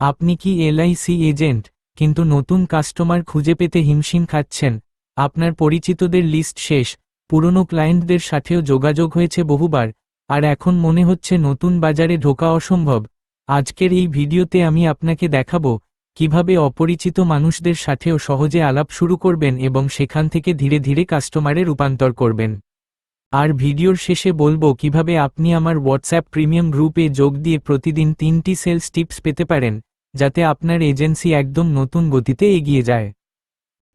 আপনি কি LIC agent, কিন্তু নতুন কাস্টমার খুঁজে পেতে হিমশিম খাচ্ছেন? আপনার পরিচিতদের লিস্ট শেষ, পুরনো ক্লায়েন্টদের সাথেও যোগাযোগ হয়েছে বহুবার, আর এখন মনে হচ্ছে নতুন বাজারে ঢোকা অসম্ভব। আজকের এই ভিডিওতে আমি আপনাকে দেখাবো, কীভাবে অপরিচিত মানুষদের সাথেও সহজে আলাপ শুরু করবেন এবং সেখান থেকে ধীরে ধীরে কাস্টমারে রূপান্তর করবেন। আর ভিডিওর শেষে বলব কীভাবে আপনি আমার হোয়াটসঅ্যাপ প্রিমিয়াম গ্রুপে যোগ দিয়ে প্রতিদিন তিনটি সেলস টিপস পেতে পারেন। যাতে আপনার এজেন্সি একদম নতুন গতিতে এগিয়ে যায়।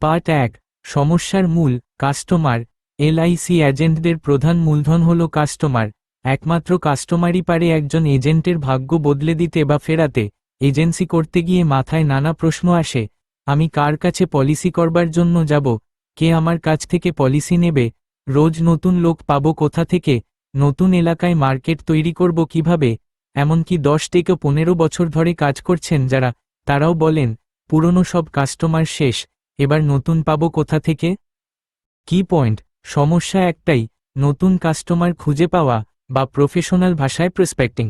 পার্ট এক, সমস্যার মূল, কাস্টমার। এলআইসি এজেন্টদের প্রধান মূলধন হল কাস্টমার। একমাত্র কাস্টমারই পারে একজন এজেন্টের ভাগ্য বদলে দিতে বা ফেরাতে। এজেন্সি করতে গিয়ে মাথায় নানা প্রশ্ন আসে, আমি কার কাছে পলিসি করবার জন্য যাব? কে আমার কাছ থেকে পলিসি নেবে? রোজ নতুন লোক পাবো কোথা থেকে? নতুন এলাকায় মার্কেট তৈরি করব কীভাবে? এমনকি দশ থেকে পনেরো বছর ধরে কাজ করছেন যারা, তারাও বলেন, পুরনো সব কাস্টমার শেষ, এবার নতুন পাবো কোথা থেকে? কি পয়েন্ট? সমস্যা একটাই, নতুন কাস্টমার খুঁজে পাওয়া বা প্রফেশনাল ভাষায় প্রসপেক্টিং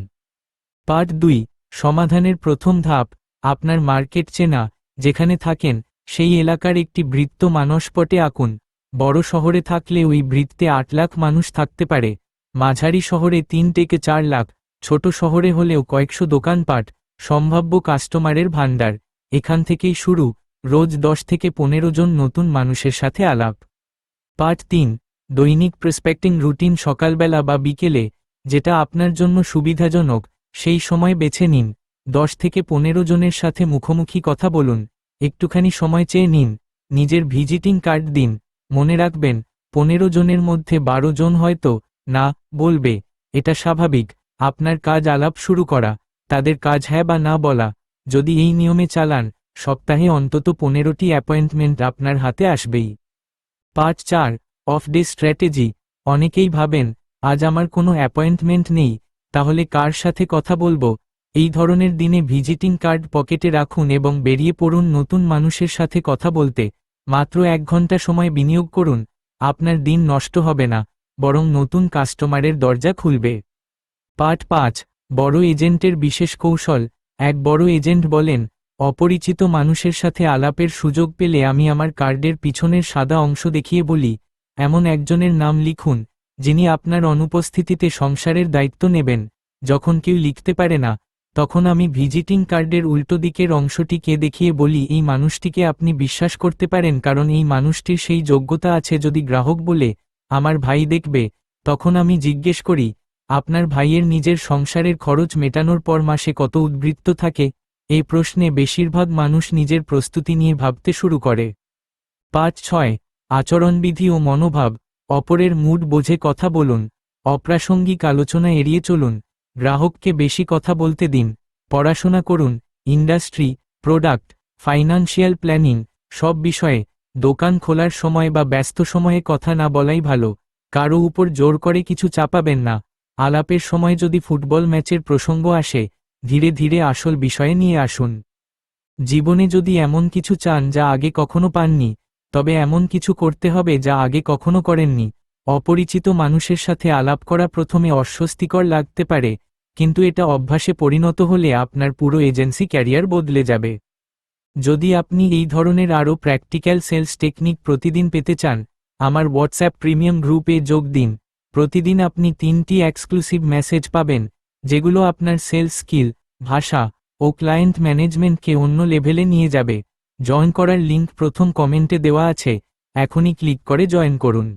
পার্ট দুই, সমাধানের প্রথম ধাপ, আপনার মার্কেট চেনা, যেখানে থাকেন, সেই এলাকার একটি বৃত্ত মানসপটে আঁকুন। বড় শহরে থাকলে ওই বৃত্তে আট লাখ মানুষ থাকতে পারে, মাঝারি শহরে তিন থেকে চার লাখ ছোট শহরে হলেও কয়েকশো দোকানপাট, সম্ভাব্য কাস্টমারের ভাণ্ডার। এখান থেকেই শুরু, রোজ দশ থেকে পনেরো জন নতুন মানুষের সাথে আলাপ। পার্ট তিন, দৈনিক প্রেসপেক্টিং রুটিন সকালবেলা বা বিকেলে, যেটা আপনার জন্য সুবিধাজনক, সেই সময় বেছে নিন। দশ থেকে পনেরো জনের সাথে মুখোমুখি কথা বলুন। একটুখানি সময় চেয়ে নিন। নিজের ভিজিটিং কার্ড দিন। মনে রাখবেন, পনেরো জনের মধ্যে বারো জন হয়তো, না, বলবে। এটা স্বাভাবিক। আপনার কাজ আলাপ শুরু করা, তাদের কাজ হ্যাঁ বা না বলা, যদি এই নিয়মে চালান, সপ্তাহে অন্তত পনেরোটি অ্যাপয়েন্টমেন্ট আপনার হাতে আসবেই। পাঁচ চার, অফ ডে স্ট্র্যাটেজি, অনেকেই ভাবেন, আজ আমার কোনো অ্যাপয়েন্টমেন্ট নেই, তাহলে কার সাথে কথা বলব? এই ধরনের দিনে ভিজিটিং কার্ড পকেটে রাখুন এবং বেরিয়ে পড়ুন নতুন মানুষের সাথে কথা বলতে, মাত্র এক ঘণ্টা সময় বিনিয়োগ করুন, আপনার দিন নষ্ট হবে না, বরং নতুন কাস্টমারের দরজা খুলবে। পার্ট পাঁচ, বড় এজেন্টের বিশেষ কৌশল। এক বড় এজেন্ট বলেন, অপরিচিত মানুষের সাথে আলাপের সুযোগ পেলে আমি আমার কার্ডের পিছনের সাদা অংশ দেখিয়ে বলি। এমন একজনের নাম লিখুন, যিনি আপনার অনুপস্থিতিতে সংসারের দায়িত্ব নেবেন। যখন কেউ লিখতে পারে না, তখন আমি ভিজিটিং কার্ডের উল্টো দিকের অংশটিকে দেখিয়ে বলি, এই মানুষটিকে আপনি বিশ্বাস করতে পারেন, কারণ এই মানুষটির সেই যোগ্যতা আছে। যদি গ্রাহক বলে, আমার ভাই দেখবে, তখন আমি জিজ্ঞেস করি আপনার ভাইয়ের নিজের সংসারের খরচ মেটানোর পর মাসে কত উদ্বৃত্ত থাকে, এই প্রশ্নে বেশিরভাগ মানুষ নিজের প্রস্তুতি নিয়ে ভাবতে শুরু করে। পাঁচ ছয়, আচরণবিধি ও মনোভাব, অপরের মুড বোঝে কথা বলুন, অপ্রাসঙ্গিক আলোচনা এড়িয়ে চলুন, গ্রাহককে বেশি কথা বলতে দিন, পড়াশোনা করুন, ইন্ডাস্ট্রি, প্রোডাক্ট ফাইনান্সিয়াল প্ল্যানিং, সব বিষয়ে, দোকান খোলার সময় বা ব্যস্ত সময়ে কথা না বলাই ভালো, কারও উপর জোর করে কিছু চাপাবেন না। আলাপের সময় যদি ফুটবল ম্যাচের প্রসঙ্গ আসে, ধীরে ধীরে আসল বিষয়ে নিয়ে আসুন। জীবনে যদি এমন কিছু চান যা আগে কখনো পাননি, তবে এমন কিছু করতে হবে যা আগে কখনো করেননি। অপরিচিত মানুষের সাথে আলাপ করা প্রথমে অস্বস্তিকর লাগতে পারে, কিন্তু এটা অভ্যাসে পরিণত হলে আপনার পুরো এজেন্সি ক্যারিয়ার বদলে যাবে। যদি আপনি এই ধরনের আরও প্র্যাকটিক্যাল সেলস টেকনিক প্রতিদিন পেতে চান, আমার হোয়াটসঅ্যাপ প্রিমিয়াম গ্রুপে যোগ দিন। প্রতিদিন আপনি তিনটি এক্সক্লুসিভ মেসেজ পাবেন, যেগুলো আপনার সেলস স্কিল ভাষা ও ক্লায়েন্ট ম্যানেজমেন্টকে অন্য লেভেলে নিয়ে যাবে। জয়েন করার লিঙ্ক প্রথম কমেন্টে দেওয়া আছে, এখনই ক্লিক করে জয়েন করুন।